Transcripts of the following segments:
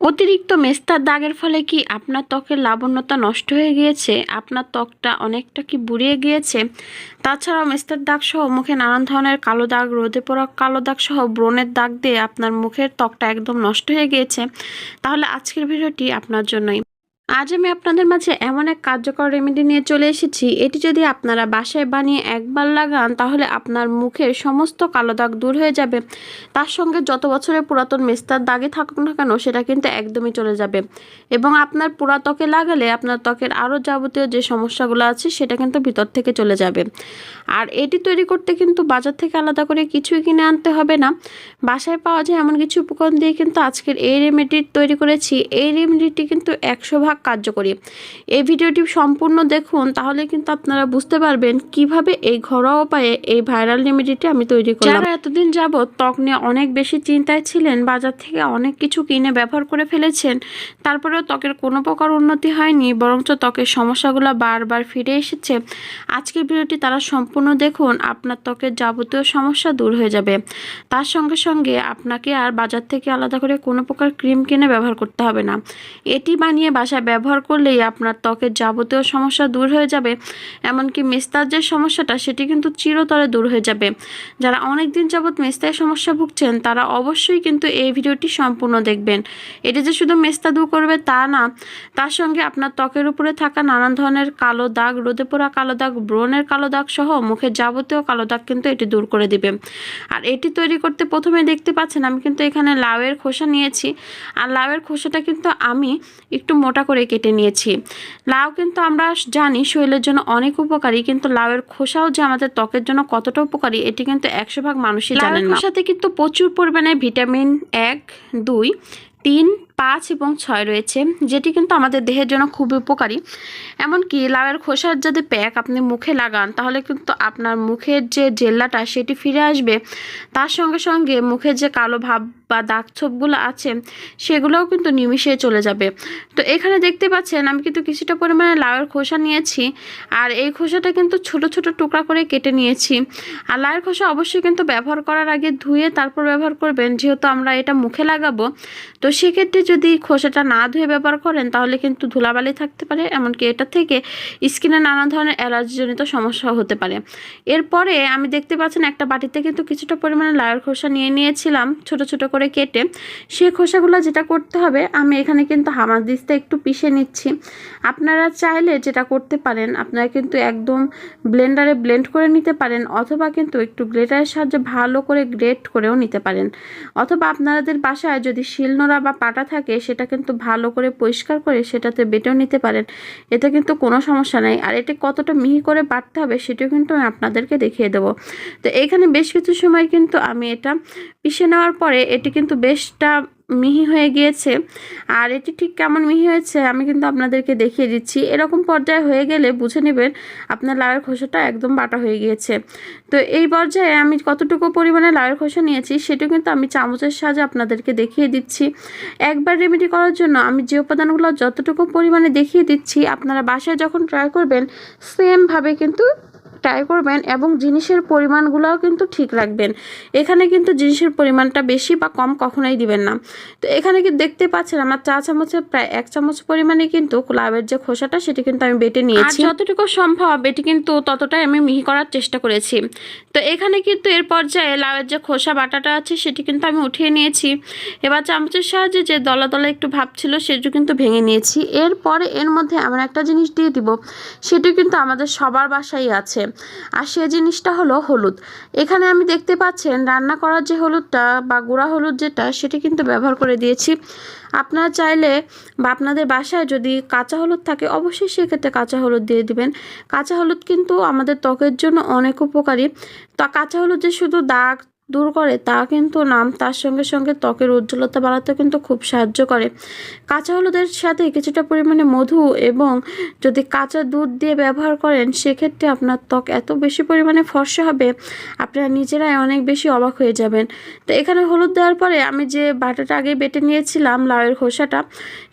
অতিরিক্ত মেস্তার দাগের ফলে কি আপনার ত্বকের লাবণ্যতা নষ্ট হয়ে গিয়েছে? আপনার ত্বকটা অনেকটা কি বুড়িয়ে গিয়েছে? তাছাড়াও মেস্তার দাগ সহ মুখে নানান ধরনের কালো দাগ, রোদে পড়া কালো দাগ সহ ব্রণের দাগ দিয়ে আপনার মুখের ত্বকটা একদম নষ্ট হয়ে গিয়েছে। তাহলে আজকের ভিডিওটি আপনার জন্যই। আজ আমি আপনাদের মাঝে এমন এক কার্যকর রেমেডি নিয়ে চলে এসেছি। এটি যদি আপনারা বাসায় বানিয়ে একবার লাগান, তাহলে আপনার মুখের সমস্ত কালো দাগ দূর হয়ে যাবে। তার সঙ্গে যত বছরের পুরাতন মেস্তার দাগে থাকুক না কেন, সেটা কিন্তু একদমই চলে যাবে। এবং আপনার পুরা ত্বকে লাগালে আপনার ত্বকের আরও যাবতীয় যে সমস্যাগুলো আছে, সেটা কিন্তু ভিতর থেকে চলে যাবে। আর এটি তৈরি করতে কিন্তু বাজার থেকে আলাদা করে কিছুই কিনে আনতে হবে না। বাসায় পাওয়া যায় এমন কিছু উপকরণ দিয়ে কিন্তু আজকের এই রেমেডি তৈরি করেছি। এই রেমেডিটি কিন্তু একশো ভাগ কার্যকরী। এই ভিডিওটি সম্পূর্ণ দেখুন, তাহলে কিন্তু আপনারা বুঝতে পারবেন কীভাবে এই ঘরোয়া উপায়ে এই ভাইরাল রেমেডিটি আমি তৈরি করলাম। যারা এতদিন যাবৎ ত্বক নিয়ে অনেক বেশি চিন্তায় ছিলেন, বাজার থেকে অনেক কিছু কিনে ব্যবহার করে ফেলেছেন, তারপরেও ত্বকের কোনো প্রকার উন্নতি হয়নি, বরঞ্চ ত্বকের সমস্যাগুলো বারবার ফিরে এসেছে। আজকের ভিডিওটি তারা সম্পূর্ণ দেখুন, আপনার ত্বকের যাবতীয় সমস্যা দূর হয়ে যাবে। তার সঙ্গে সঙ্গে আপনাকে আর বাজার থেকে আলাদা করে কোনো প্রকার ক্রিম কিনে ব্যবহার করতে হবে না। এটি বানিয়ে বাসায় ব্যবহার করলেই আপনার ত্বকের যাবতীয় সমস্যা দূর হয়ে যাবে। এমনকি মেস্তার যে সমস্যাটা, সেটি কিন্তু চিরতরে দূর হয়ে যাবে। যারা অনেক দিন যাবৎ মেস্তায় সমস্যা ভুগছেন, তারা অবশ্যই কিন্তু এই ভিডিওটি সম্পূর্ণ দেখবেন। এটি যে শুধু মেস্তা দূর করবে তা না, তার সঙ্গে আপনার ত্বকের উপরে থাকা নানান ধরনের কালো দাগ, রোদে পোড়া কালো দাগ, ব্রণের কালো দাগ সহ মুখের যাবতীয় কালো দাগ কিন্তু এটি দূর করে দিবে। আর এটি তৈরি করতে প্রথমে দেখতে পাচ্ছেন, আমি কিন্তু এখানে লাউয়ের খোসা নিয়েছি। আর লাউয়ের খোসাটা কিন্তু আমি একটু মোটা করে কেটে নিয়েছি। লাউ কিন্তু আমরা জানি শরীরের জন্য অনেক উপকারী, কিন্তু লাউয়ের খোসাও যে আমাদের ত্বকের জন্য কতটা উপকারী, এটি কিন্তু একশো ভাগ মানুষই জানেন না। কিন্তু প্রচুর পরিমাণে ভিটামিন এক, দুই, তিন পাঁচ এবং ছয় রয়েছে, যেটি কিন্তু আমাদের দেহের জন্য খুবই উপকারী। এমনকি লাউয়ের খোসার যদি প্যাক আপনি মুখে লাগান, তাহলে কিন্তু আপনার মুখের যে জেল্লাটা সেটি ফিরে আসবে। তার সঙ্গে সঙ্গে মুখের যে কালো ভাব বা দাগ ছোপগুলো আছে, সেগুলোও কিন্তু নিমিশে চলে যাবে। তো এখানে দেখতে পাচ্ছেন, আমি কিন্তু কিছুটা পরিমাণে লাউয়ের খোসা নিয়েছি, আর এই খোসাটা কিন্তু ছোট ছোট টুকরা করে কেটে নিয়েছি। আর লাউয়ের খোসা অবশ্যই কিন্তু ব্যবহার করার আগে ধুয়ে তারপর ব্যবহার করবেন, যেহেতু আমরা এটা মুখে লাগাবো। তো সেক্ষেত্রে যদি খোসাটা না ধুয়ে ব্যবহার করেন, তাহলে কিন্তু ধুলাবালি থাকতে পারে, এমনকি এটা থেকে স্কিনে নানা ধরনের অ্যালার্জিজনিত সমস্যা হতে পারে। এরপরে আমি দেখতে পাচ্ছেন একটা বাটিতে কিন্তু কিছুটা পরিমাণে লাউয়ের খোসা নিয়ে নিয়েছিলাম, ছোট ছোট করে কেটে। সেই খোসাগুলো যেটা করতে হবে, আমি এখানে কিন্তু হামাস দিস্তে একটু পিষে নিচ্ছি। আপনারা চাইলে যেটা করতে পারেন, আপনারা কিন্তু একদম ব্লেন্ডারে ব্লেন্ড করে নিতে পারেন, অথবা কিন্তু একটু গ্রেটারের সাহায্যে ভালো করে গ্রেট করেও নিতে পারেন। অথবা আপনাদের বাসায় যদি শিলনোড়া বা পাটা থাকে সেটা কিন্তু ভালো করে পরিষ্কার করে সেটাতে বেটেও নিতে পারেন। এতে কিন্তু কোনো সমস্যা নেই। আর এটি কতটা মিহি করে বাটতে হবে সেটিও কিন্তু আমি আপনাদেরকে দেখিয়ে দেবো। তো এখানে বেশ কিছু সময় কিন্তু আমি এটা পিষে নেওয়ার পরে এটি কিন্তু বেশটা মিহি হয়ে গিয়েছে। আর এটি ঠিক কেমন মিহি হয়েছে আমি কিন্তু আপনাদেরকে দেখিয়ে দিচ্ছি। এরকম পর্যায়ে হয়ে গেলে বুঝে নেবেন আপনার লাউয়ের খোসাটা একদম বাটা হয়ে গিয়েছে। তো এই পর্যায়ে আমি কতটুকু পরিমাণে লাউয়ের খোসা নিয়েছি সেটাও কিন্তু আমি চামচের সাহায্যে আপনাদেরকে দেখিয়ে দিচ্ছি। একবার রেমেডি করার জন্য আমি যে উপাদানগুলো যতটুকু পরিমাণে দেখিয়ে দিচ্ছি আপনারা বাসায় যখন ট্রাই করবেন সেমভাবে কিন্তু ট্রাই করবেন এবং জিনিসের পরিমাণগুলোও কিন্তু ঠিক রাখবেন। এখানে কিন্তু জিনিসের পরিমাণটা বেশি বা কম কখনোই দিবেন না। তো এখানে কি দেখতে পাচ্ছেন আমার চা চামচের প্রায় এক চামচ পরিমাণে কিন্তু লাভের যে খোসাটা সেটি কিন্তু আমি বেটে নিয়েছি। যতটুকু সম্ভব এটি কিন্তু ততটাই আমি মিহি করার চেষ্টা করেছি। তো এখানে কিন্তু এর পর্যায়ে লাউয়ের যে খোসা বাটাটা আছে সেটি কিন্তু আমি উঠিয়ে নিয়েছি। এবার চামচের সাহায্যে যে দলা দলা একটু ভাব ছিল সেটি কিন্তু ভেঙে নিয়েছি। এরপরে এর মধ্যে এমন একটা জিনিস দিয়ে দিব সেটি কিন্তু আমাদের সবার বাসায় আছে। আর সে জিনিসটা হলো হলুদ। এখানে আমি দেখতে পাচ্ছেন, রান্না করার যে হলুদটা বা গুঁড়া হলুদ যেটা, সেটি কিন্তু ব্যবহার করে দিয়েছি। আপনারা চাইলে বা আপনাদের বাসায় যদি কাঁচা হলুদ থাকে, অবশ্যই সেক্ষেত্রে কাঁচা হলুদ দিয়ে দিবেন। কাঁচা হলুদ কিন্তু আমাদের ত্বকের জন্য অনেক উপকারী। তা কাঁচা হলুদ যে শুধু দাগ দূর করে, তা কিন্তু নাম তার সঙ্গে সঙ্গে ত্বকের উজ্জ্বলতা বাড়াতে কিন্তু খুব সাহায্য করে। কাঁচা হলুদের সাথে কিছুটা পরিমাণে মধু এবং যদি কাঁচা দুধ দিয়ে ব্যবহার করেন, সেক্ষেত্রে আপনার ত্বক এত বেশি পরিমাণে ফর্সা হবে, আপনারা নিজেরাই অনেক বেশি অবাক হয়ে যাবেন। তো এখানে হলুদ দেওয়ার পরে আমি যে বাটাটা আগে বেটে নিয়েছিলাম লাউয়ের খোসাটা,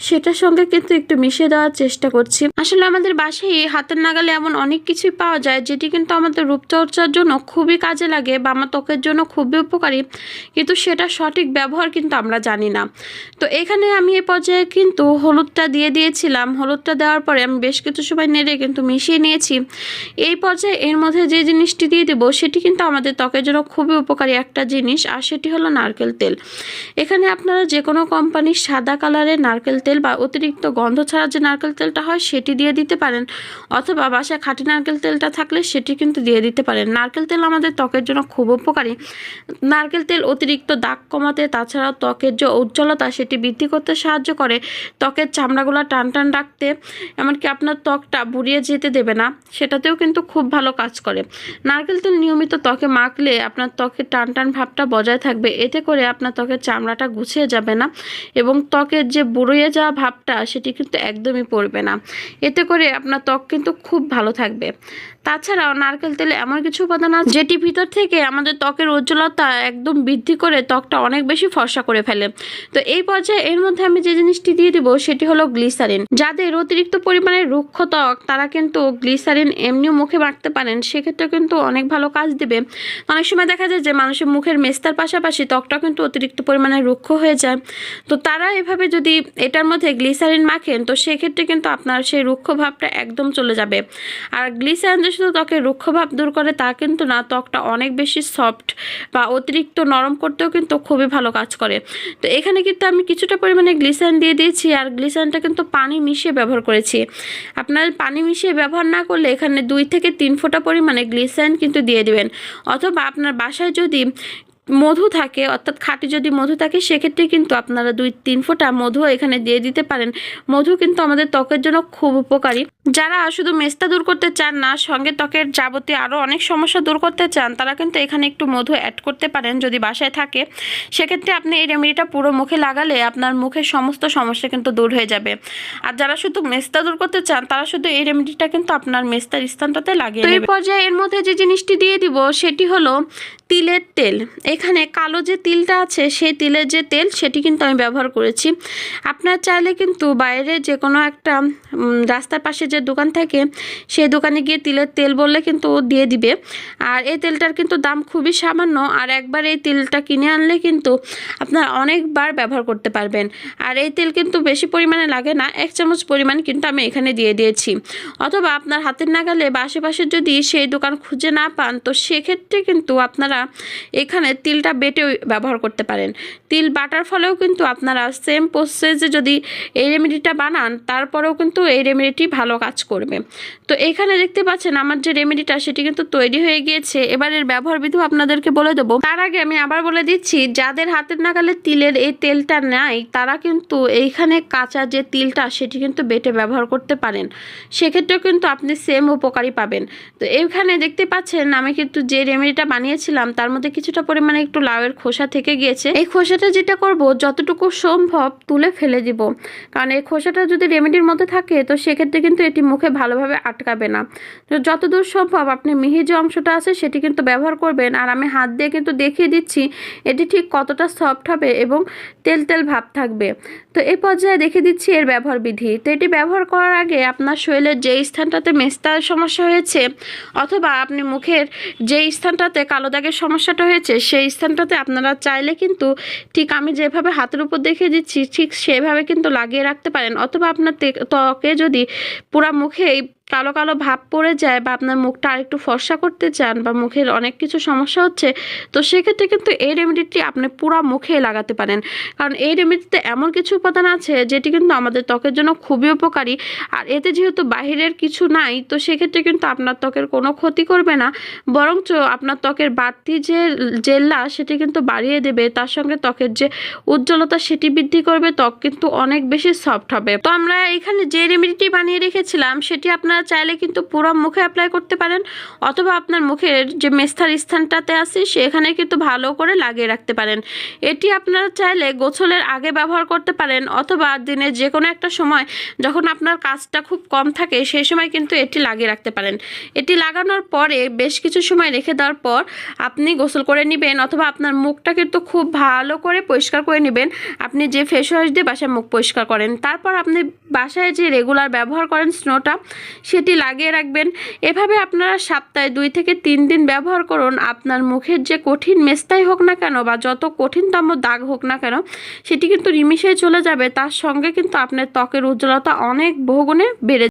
সেটার সঙ্গে কিন্তু একটু মিশিয়ে দেওয়ার চেষ্টা করছি। আসলে আমাদের বাসায় হাতের নাগালে এমন অনেক কিছুই পাওয়া যায়, যেটি কিন্তু আমাদের রূপচর্চার জন্য খুবই কাজে লাগে বা আমার ত্বকের জন্য খুব খুবই উপকারী কিন্তু সেটা সঠিক ব্যবহার কিন্তু আমরা জানি না। তো এখানে আমি এ পর্যায়ে কিন্তু হলুদটা দিয়ে দিয়েছিলাম। হলুদটা দেওয়ার পরে আমি বেশ কিছু সময় নেড়ে কিন্তু মিশিয়ে নিয়েছি। এই পর্যায়ে এর মধ্যে যে জিনিসটি দিয়ে দেবো, সেটি কিন্তু আমাদের ত্বকের জন্য খুবই উপকারী একটা জিনিস, আর সেটি হলো নারকেল তেল। এখানে আপনারা যে কোনো কোম্পানির সাদা কালারের নারকেল তেল বা অতিরিক্ত গন্ধ ছাড়া যে নারকেল তেলটা হয়, সেটি দিয়ে দিতে পারেন, অথবা বাসায় খাঁটি নারকেল তেলটা থাকলে সেটি কিন্তু দিয়ে দিতে পারেন। নারকেল তেল আমাদের ত্বকের জন্য খুব উপকারী। নারকেল তেল অতিরিক্ত দাগ কমাতে, তাছাড়াও ত্বকের যে উজ্জ্বলতা সেটি বৃদ্ধি করতে সাহায্য করে। ত্বকের চামড়াগুলো টান টান রাখতে, এমনকি আপনার ত্বকটা বুড়িয়ে যেতে দেবে না, সেটাতেও কিন্তু খুব ভালো কাজ করে। নারকেল তেল নিয়মিত ত্বকে মাখলে আপনার ত্বকের টান টান ভাবটা বজায় থাকবে, এতে করে আপনার ত্বকের চামড়াটা গুছিয়ে যাবে না এবং ত্বকের যে বুড়িয়ে যাওয়া ভাবটা সেটি কিন্তু একদমই পড়বে না। এতে করে আপনার ত্বক কিন্তু খুব ভালো থাকবে। তাছাড়াও নারকেল তেলে এমন কিছু উপাদান আছে যেটি ভিতর থেকে আমাদের ত্বকের উজ্জ্বলতা একদম বৃদ্ধি করে ত্বকটা অনেক বেশি ফর্সা করে ফেলে। তো এই পর্যায়ে এর মধ্যে আমি যে জিনিসটি দিয়ে দিব সেটি হলো গ্লিসারিন। যাদের অতিরিক্ত পরিমাণে রুক্ষ ত্বক, তারা কিন্তু গ্লিসারিন এমনিও মুখে মাখতে পারেন সেক্ষেত্রে কিন্তু অনেক ভালো কাজ দেবে। অনেক সময় দেখা যায় যে মানুষের মুখের মেস্তার পাশাপাশি ত্বকটা কিন্তু অতিরিক্ত পরিমাণে রুক্ষ হয়ে যায়। তো তারা এভাবে যদি এটার মধ্যে গ্লিসারিন মাখেন, তো সেক্ষেত্রে কিন্তু আপনার সেই রুক্ষ ভাবটা একদম চলে যাবে। আর গ্লিসারিন শুধু ত্বকের রুক্ষভাব দূর করে, তা কিন্তু না, ত্বকটা অনেক বেশি সফট বা অতিরিক্ত নরম করতেও কিন্তু খুবই ভালো কাজ করে। তো এখানে কিন্তু আমি কিছুটা পরিমাণে গ্লিসান দিয়ে দিয়েছি, আর গ্লিসানটা কিন্তু পানি মিশিয়ে ব্যবহার করেছি। আপনার পানি মিশিয়ে ব্যবহার না করলে এখানে দুই থেকে তিন ফোঁটা পরিমাণে গ্লিসান কিন্তু দিয়ে দিবেন। অথবা আপনার বাসায় যদি মধু থাকে অর্থাৎ খাঁটি যদি মধু থাকে সেক্ষেত্রে কিন্তু আপনারা দুই তিন ফোঁটা মধু এখানে দিয়ে দিতে পারেন। মধু কিন্তু আমাদের ত্বকের জন্য খুব উপকারী। যারা শুধু মেস্তা দূর করতে চান না সঙ্গে ত্বকের যাবতীয় আরও অনেক সমস্যা দূর করতে চান তারা কিন্তু এখানে একটু মধু অ্যাড করতে পারেন যদি বাসায় থাকে। সেক্ষেত্রে আপনি এই রেমেডিটা পুরো মুখে লাগালে আপনার মুখের সমস্ত সমস্যা কিন্তু দূর হয়ে যাবে। আর যারা শুধু মেস্তা দূর করতে চান তারা শুধু এই রেমেডিটা কিন্তু আপনার মেস্তার স্থানটাতে লাগিয়ে এই পর্যায়ে এর মধ্যে যে জিনিসটি দিয়ে দিব সেটি হলো তিলের তেল। এখানে কালো যে তিলটা আছে, সেই তিলের যে তেল, সেটি কিন্তু আমি ব্যবহার করেছি। আপনার চাইলে কিন্তু বাইরে যে কোনো একটা রাস্তার পাশে যে দোকান থাকে, সেই দোকানে গিয়ে তিলের তেল বললে কিন্তু ও দিয়ে দিবে। আর এই তেলটার কিন্তু দাম খুবই সামান্য, আর একবার এই তেলটা কিনে আনলে কিন্তু আপনার অনেকবার ব্যবহার করতে পারবেন। আর এই তেল কিন্তু বেশি পরিমাণে লাগে না, এক চামচ পরিমাণ কিন্তু আমি এখানে দিয়ে দিয়েছি। অথবা আপনার হাতের নাগালে বা আশেপাশে যদি সেই দোকান খুঁজে না পান, তো সেক্ষেত্রে কিন্তু আপনারা এখানে তিলটা বেটে ব্যবহার করতে পারেন। তিল বাটার ফলেও কিন্তু আপনারা সেম প্রসেসে যদি এই রেমেডিটা বানান, তারপরেও কিন্তু এই রেমেডিটি ভালো কাজ করবে। তো এখানে দেখতে পাচ্ছেন আমার যে রেমেডিটা সেটি কিন্তু তৈরি হয়ে গিয়েছে। এবার এর ব্যবহার বিধি আপনাদেরকে বলে দেবো। তার আগে আমি আবার বলে দিচ্ছি, যাদের হাতের নাগালে তিলের এই তেলটা নাই, তারা কিন্তু এইখানে কাঁচা যে তিলটা, সেটি কিন্তু বেটে ব্যবহার করতে পারেন। সেক্ষেত্রেও কিন্তু আপনি সেম উপকারী পাবেন। তো এইখানে দেখতে পাচ্ছেন, আমি কিন্তু যে রেমেডিটা বানিয়েছিলাম, তার মধ্যে কিছুটা পরিমাণে একটু লাউয়ের খোসা থেকে গিয়েছে। এই খোসাটা যেটা করব, যতটুকু সম্ভব তুলে ফেলে দিব। কারণ এই খোসাটা যদি রেমেডির মধ্যে থাকে, তো সেক্ষেত্রে কিন্তু এটি মুখে ভালোভাবে আটকাবে না। তো যতদূর সম্ভব আপনি মিহি যে অংশটা আছে, সেটি কিন্তু ব্যবহার করবেন। আর আমি হাত দিয়ে কিন্তু দেখিয়ে দিচ্ছি, এটি ঠিক কতটা সফট হবে এবং তেল তেল ভাব থাকবে। তো এই পর্যায়ে দেখে দিচ্ছি এর ব্যবহার বিধি। তো এটি ব্যবহার করার আগে আপনার শরীরের যে স্থানটাতে মেস্তার সমস্যা হয়েছে, অথবা আপনি মুখের যে স্থানটাতে কালো দাগের সমস্যাটা হয়েছে সেই স্থানটাতে আপনারা চাইলে কিন্তু ঠিক আমি যেভাবে হাতের উপর দেখিয়ে দিচ্ছি, ঠিক সেভাবে কিন্তু লাগিয়ে রাখতে পারেন। অথবা আপনার ত্বকে যদি পুরা মুখেই কালো কালো ভাব পড়ে যায় বা আপনার মুখটা আরেকটু ফর্সা করতে চান বা মুখের অনেক কিছু সমস্যা হচ্ছে, তো সেক্ষেত্রে কিন্তু এই রেমেডিটি আপনি পুরা মুখে লাগাতে পারেন। কারণ এই রেমেডিতে এমন কিছু উপাদান আছে, যেটি কিন্তু আমাদের ত্বকের জন্য খুবই উপকারী। আর এতে যেহেতু বাহিরের কিছু নাই, তো সেক্ষেত্রে কিন্তু আপনার ত্বকের কোনো ক্ষতি করবে না। বরঞ্চ আপনার ত্বকের বাড়তি যে জেল্লা, সেটি কিন্তু বাড়িয়ে দেবে। তার সঙ্গে ত্বকের যে উজ্জ্বলতা, সেটি বৃদ্ধি করবে। ত্বক কিন্তু অনেক বেশি সফট হবে। তো আমরা এখানে যে রেমেডিটি বানিয়ে রেখেছিলাম, সেটি আপনারা চাইলে কিন্তু পুরো মুখে অ্যাপ্লাই করতে পারেন। অথবা আপনার মুখের যে মেস্থার স্থানটাতে আছে, সেখানে কিন্তু ভালো করে লাগিয়ে রাখতে পারেন। এটি আপনারা চাইলে গোছলের আগে ব্যবহার করতে পারেন, অথবা দিনের যে কোনো একটা সময় যখন আপনার কাজটা খুব কম থাকে, সেই সময় কিন্তু এটি লাগিয়ে রাখতে পারেন। এটি লাগানোর পরে বেশ কিছু সময় রেখে দেওয়ার পর আপনি গোসল করে নেবেন, অথবা আপনার মুখটা কিন্তু খুব ভালো করে পরিষ্কার করে নেবেন। আপনি যে ফেস ওয়াশ দিয়ে বাসায় মুখ পরিষ্কার করেন, তারপর আপনি বাসায় যে রেগুলার ব্যবহার করেন স্নোটা সেটি লাগিয়ে রাখবেন। এভাবে আপনারা সপ্তাহে দুই থেকে তিন দিন ব্যবহার করুন। আপনার মুখের যে কঠিন মেস্তাই হোক না কেন বা যত কঠিনতম দাগ হোক না কেন, সেটি কিন্তু নিমিষেই চলে যাবে। তার সঙ্গে কিন্তু আপনার ত্বকের উজ্জ্বলতা অনেক বহুগুণে বেড়ে